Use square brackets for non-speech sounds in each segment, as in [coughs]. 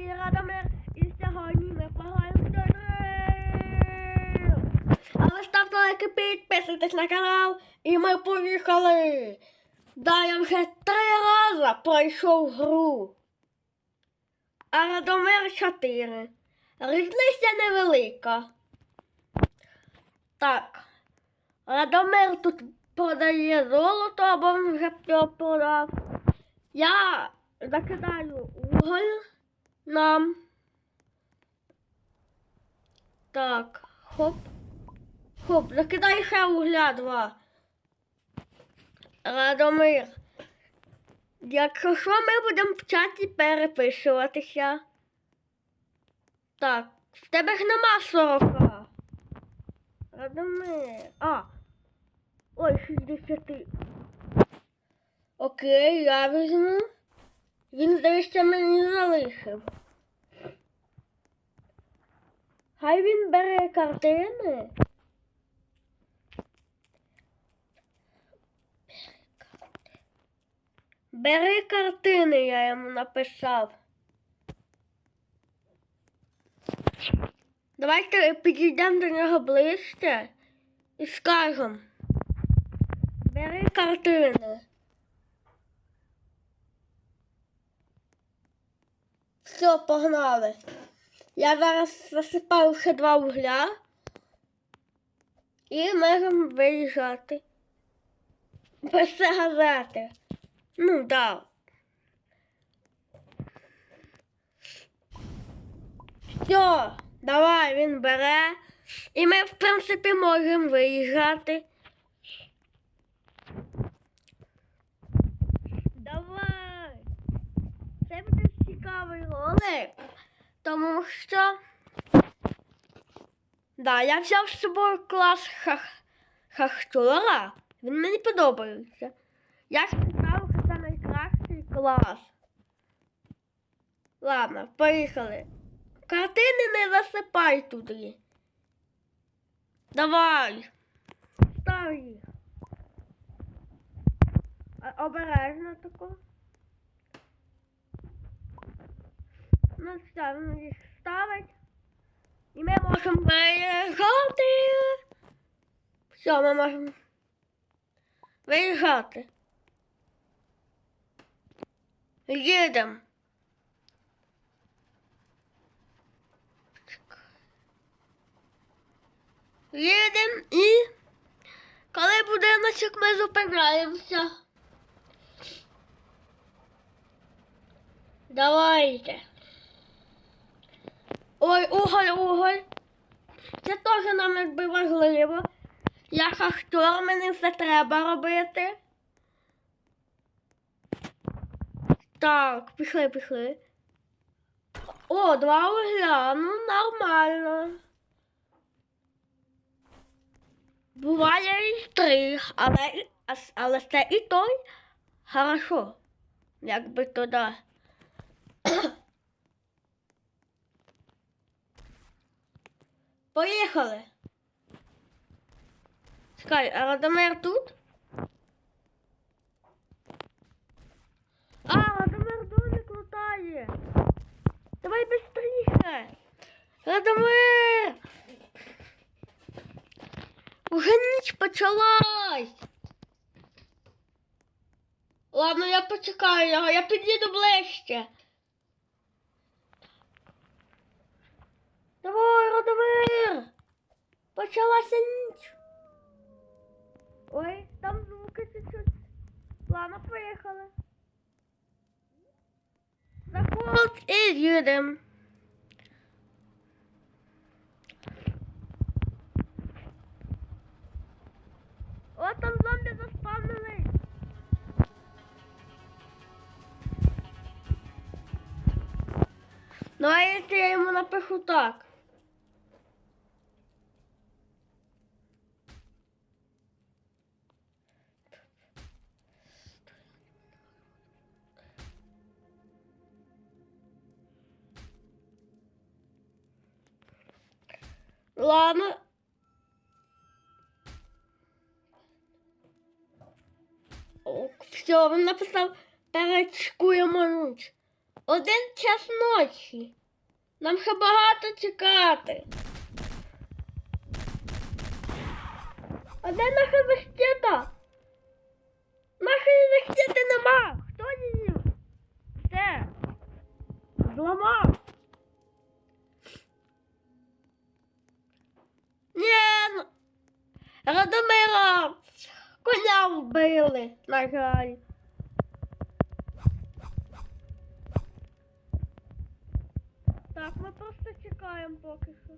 і Радомир, і сьогодні ми пограємо турнір. Але ставте лайки, підписуйтесь на канал, і ми поїхали. Да, я вже три рази пройшов гру. А Радомир чотири. Різниця невелика. Так. Радомир тут продає золото, або він вже продав. Я закидаю уголь нам. Так, хоп. Хоп, закидай ще угля два. Радомир. Якщо що, ми будемо в чаті переписуватися. Так, в тебе ж нема 40. Радомир. А. Ой, 60. Окей, я візьму. Він, здається, мені залишив. Хай він бере картини. Бери картини, я йому написав. Давайте підійдемо до нього ближче і скажемо. Бери картини. Все, погнали. Я зараз засипаю ще два угля і можемо виїжджати. Без газети. Ну, да. Все, давай, він бере. І ми, в принципі, можемо виїжджати. Давай. Це буде цікавий ролик, тому що. Да, я взяв з собою клас хах... хахтура. Він мені подобається. Я сказав, що це найкращий клас. Ладно, поїхали. Картини не засипай туди. Давай. Став їх. Обережно тако. Ну все, він їх ставить. І ми можемо виїжджати. Все, ми можемо виїжджати. Їдемо. Їдемо і коли будиночок ми зупиняємося. Давайте. Ой, уголь, уголь. Це теж нам якби важливо. Я шахтер, мені все треба робити. Так, пішли, пішли. О, два угля, ну нормально. Буває і три, але, але це і той хорошо. Якби туди. Поїхали. Чекай, а Радомир тут? А, Радомир домик лутає. Давай быстріше. Радомир! Уже ніч почалась. Ладно, я почекаю його, я підійду ближче. Давай, Радомир! Почалася ніч. Ой, там звуки чуть-чуть. Ладно, поїхали. Заходь і їдемо. О, там зомбі заспавнились. Давайте я йому напишу так. Все, він написав перечкуємо ніч. один час ночі. Нам ще багато чекати. А де наша защита? Нашої защити нема. Хто її? Все. Зламав. Ні, ну. Радомира коня вбили, на жаль. Так, ми просто чекаємо поки що.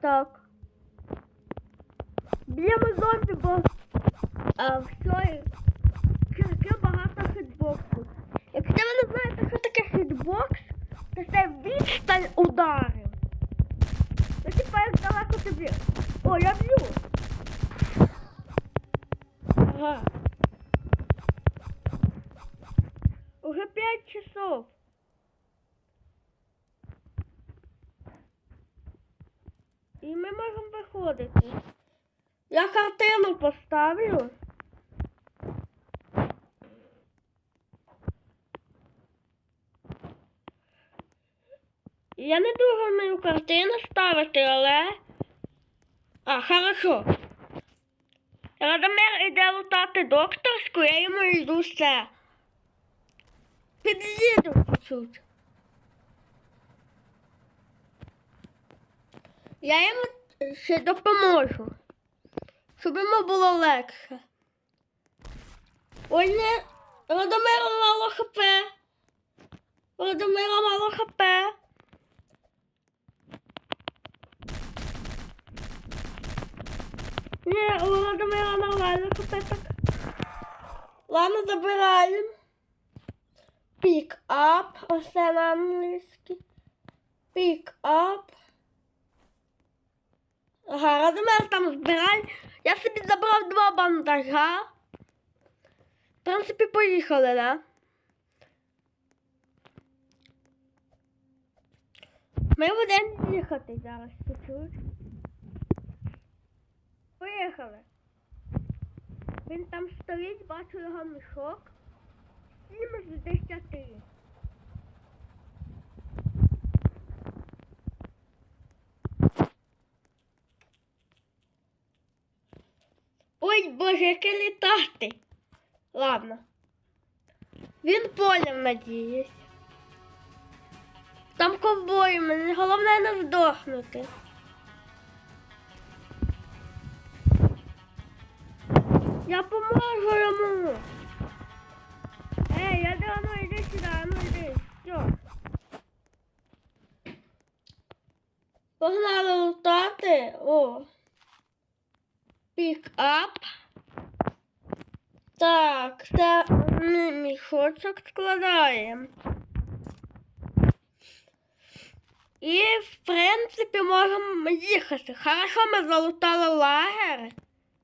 Так. Б'ємо зомбі, бо а, в цій багато хітбоксу. Якщо ви не знаєте, що таке хітбокс, то це відстань ударів. Ну, типа, як далеко б'єш. О, я б'ю. Ага. Уже пять часов. І ми можемо виходити. Я картину поставлю. Я не дуже вмію картину ставити, але. А, хорошо. Радомир іде лутати докторську, я йому йду все. Під'їду чуть. Я йому ще допоможу, щоб йому було легше. Ой, не, Радомира мало хп. Радомира мало хп. Ні, у Радомира нормально так. Ладно, забираємо. Pick up, ось це на англійській. Pick up. Ага, Радомир там збирай. Я собі забрав два бандажа. В принципі, поїхали, да? Ми будемо їхати зараз чуть-чуть. Поїхали. Він там стоїть, бачу його мішок. Сім з десяти. Ой, боже, яке літати. Ладно. Він поняв, надіюсь. Там ковбої, мені головне не здохнути. Я поможу йому. Ей, я да, ну йди сюди, ну йди. Все. Погнали лутати. О. Пік-ап. Так, це ми мішочок складаємо. І, в принципі, можемо їхати. Хорошо, ми залутали лагер.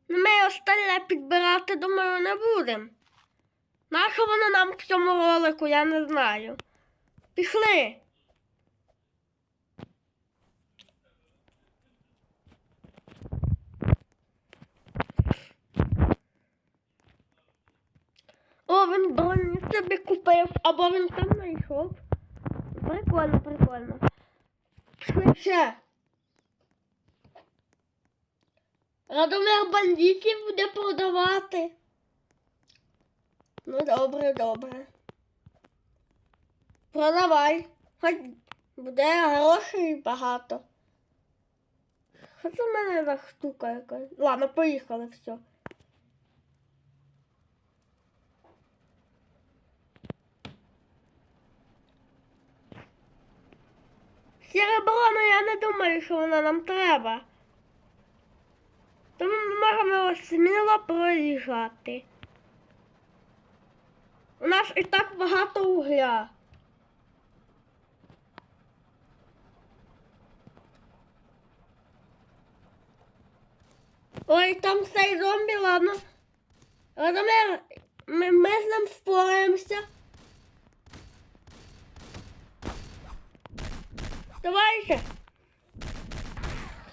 Ми остальне підбирати, думаю, не будемо. Нащо воно нам в цьому ролику, я не знаю. Пішли. О, він броню собі купив, або він там знайшов. Прикольно, прикольно. Швидше. Радомир бандитів буде продавати. Ну, добре, добре. Продавай. Хоч буде грошей багато. Це в мене за штука якась? Ладно, поїхали, все. Серебро, ну я не думаю, що воно нам треба. Тому ми можемо сміло проїжджати. У нас і так багато угля. Ой, там цей зомбі, ладно. Радомир, ми, ми з ним впораємося. Давайте.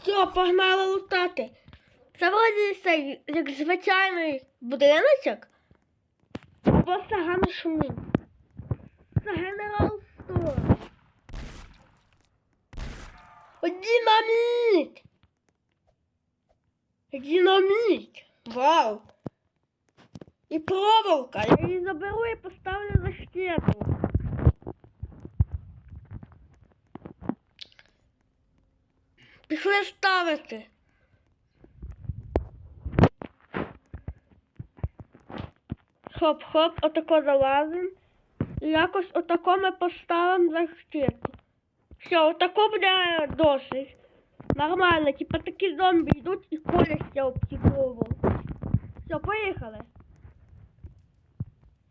Все, погнали лутати. Цей, як звичайний будиночок. Або саган шумить. Це генерал Стор. О, Динаміт! Динаміт! Вау! І проволока. Я її заберу і поставлю за щиту. Пішли ставити. Хоп-хоп, отако залазим. І якось отако ми поставимо защиту. Все, отако буде досить. Нормально, типа такі зомбі йдуть і коляться об ці. Все, поїхали.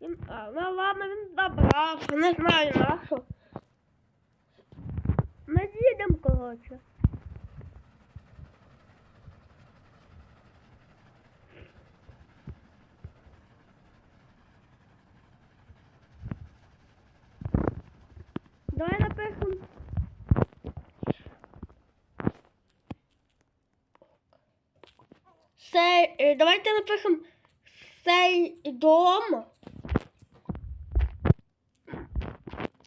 Він, а, ну ладно, він добрав, не знаю на що. Ми їдемо, коротше. Давай напишем. Цей, е, давайте напишем цей дом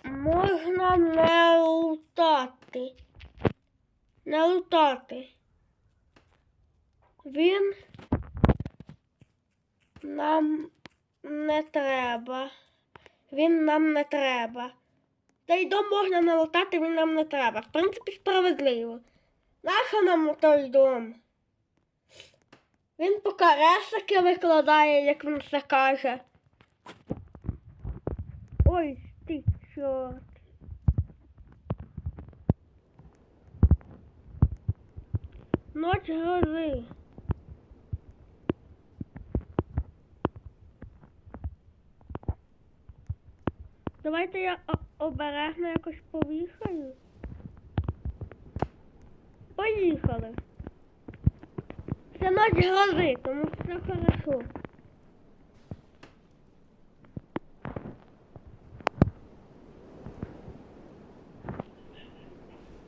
можна не лутати. Не лутати. Він нам не треба. Він нам не треба. Той дом можна не лутати, він нам не треба. В принципі, справедливо. Нащо нам той дом? Він покарешки викладає, як він це каже. Ой, ти чорт. Ночь грози. Давайте я обережно якось повіхаю. Поїхали. Це ночь грози, тому все хорошо.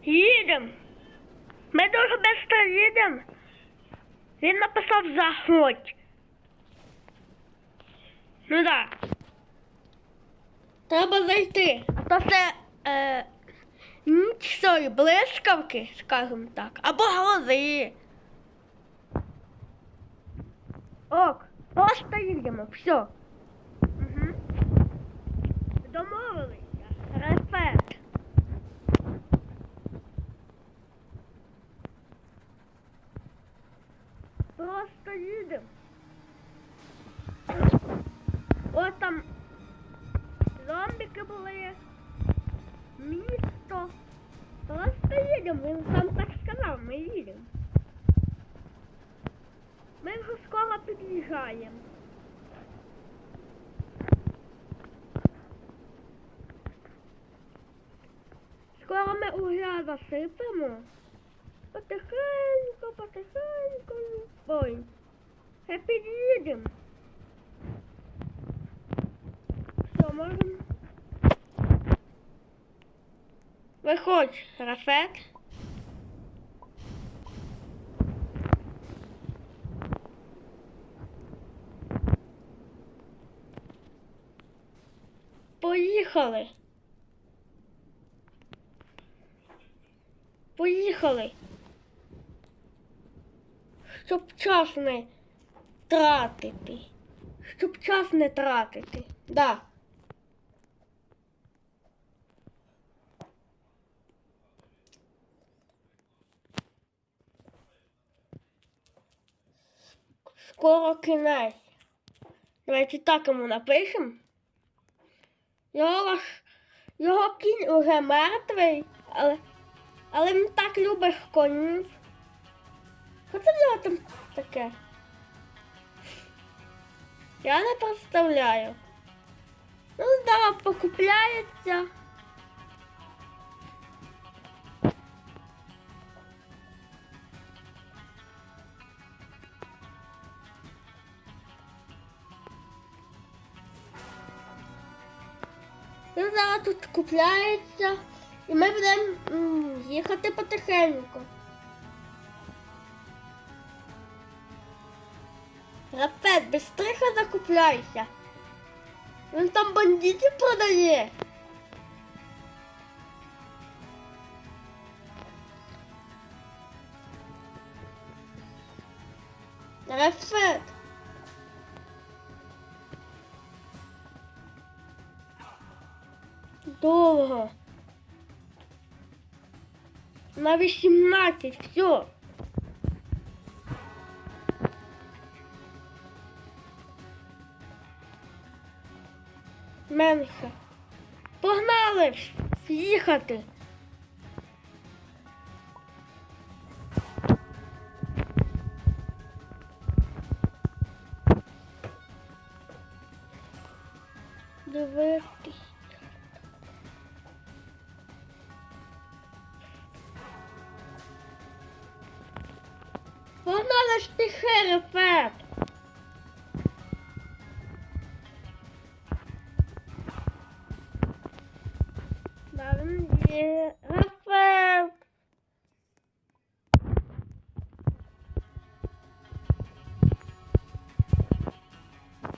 Їдем. Ми дуже швидко їдемо. Він написав заходь. Ну так. Треба зайти. А то це е, ніч блискавки, скажімо так. Або грози. Ок, просто їдемо, все. Угу. Домовилися. Респект. Просто їдемо. Ось там зомбіки були. Місто. Просто їдемо, він сам так сказав, ми їдемо. Ми вже скоро під'їжджаємо. Скоро ми угля засипемо. Потихеньку, потихеньку. Ой. Ще під'їдемо. Все, можемо. Виходь, Рафет. Поїхали. Поїхали. Щоб час не тратити. Щоб час не тратити. Да. Скоро кінець. Давайте так йому напишемо. Його, його кінь уже мертвий, але, але він так любить конів. Що це там таке? Я не представляю. Ну, да, покупляється. Він зараз тут купляється, і ми будемо їхати потихеньку. Рафет, быстро закупляйся. Він там бандитів продає. Рафет. Довго. На 18, все. Менше. Погнали їхати. Дивитись. Ж ти херефет. Є Рафаел.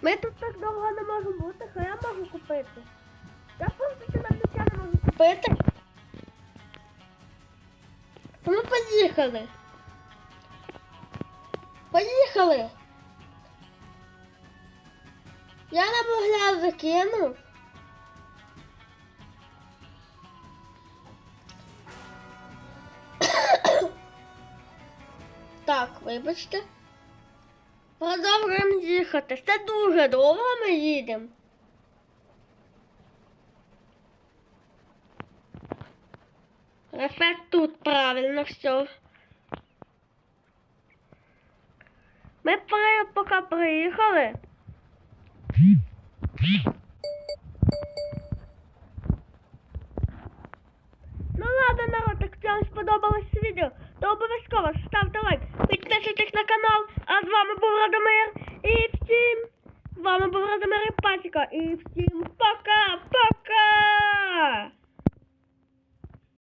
Ми тут так довго не можемо бути, хай я можу купити. Я просто нічого не можу купити. Ми поїхали. Поїхали. Я на могля закину. [coughs] Так, вибачте. Продовжуємо їхати. Це дуже довго ми їдемо. Ефект тут правильно все. Ми при, поки приїхали. Ну ладно, народ, якщо вам сподобалось відео, то обов'язково ставте лайк, підписуйтесь на канал, а з вами був Радомир і всім, з вами був Радомир і Патіка, і всім пока-пока!